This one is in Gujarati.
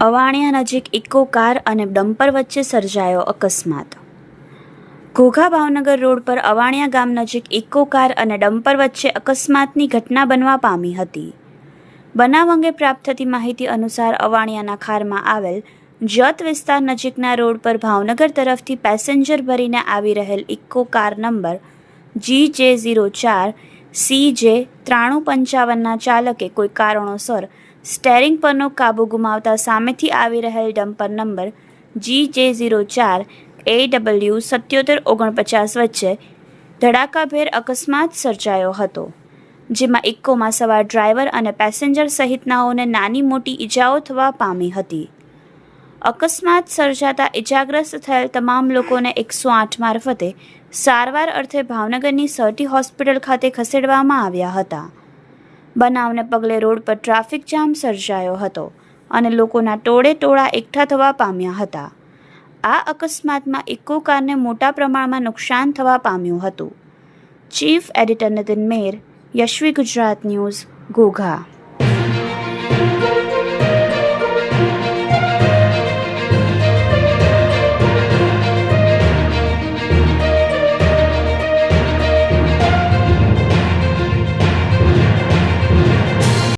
અવાણિયા નજીક ઇકો કાર અને ડમ્પર વચ્ચે સર્જાયો અકસ્માત. ઘોઘા ભાવનગર રોડ પર અવાણિયા ગામ નજીક ઇકો કાર અને ડમ્પર વચ્ચે અકસ્માતની ઘટના બનવા પામી હતી. બનાવ અંગે પ્રાપ્ત થતી માહિતી અનુસાર અવાણિયાના ખારમાં આવેલ જત વિસ્તાર નજીકના રોડ પર ભાવનગર તરફથી પેસેન્જર ભરીને આવી રહેલ ઇકો કાર નંબર જી જે ઝીરો ચાર સી જે ત્રાણું પંચાવનના ચાલકે કોઈ કારણોસર સ્ટેરિંગ પરનો કાબુ ગુમાવતા સામેથી આવી રહેલ ડમ્પર નંબર જી જે ઝીરો ચાર એ ડબલ્યુ સત્યોતેર ઓગણપચાસ વચ્ચે ધડાકાભેર અકસ્માત સર્જાયો હતો, જેમાં ઇક્કોમાં સવાર ડ્રાઈવર અને પેસેન્જર સહિતનાઓને નાની મોટી ઈજાઓ થવા પામી હતી. અકસ્માત સર્જાતા ઇજાગ્રસ્ત થયેલ તમામ લોકોને એકસો આઠ મારફતે સારવાર અર્થે ભાવનગરની સર્ટી હોસ્પિટલ ખાતે ખસેડવામાં આવ્યા હતા. બનાવને પગલે રોડ પર ટ્રાફિક જામ સર્જાયો હતો અને લોકોના ટોળે ટોળા એકઠા થવા પામ્યા હતા. આ અકસ્માતમાં ઇકો કારને મોટા પ્રમાણમાં નુકસાન થવા પામ્યું હતું. Chief editor Nitin Mer, Yashvi Gujarat news, Ghogha.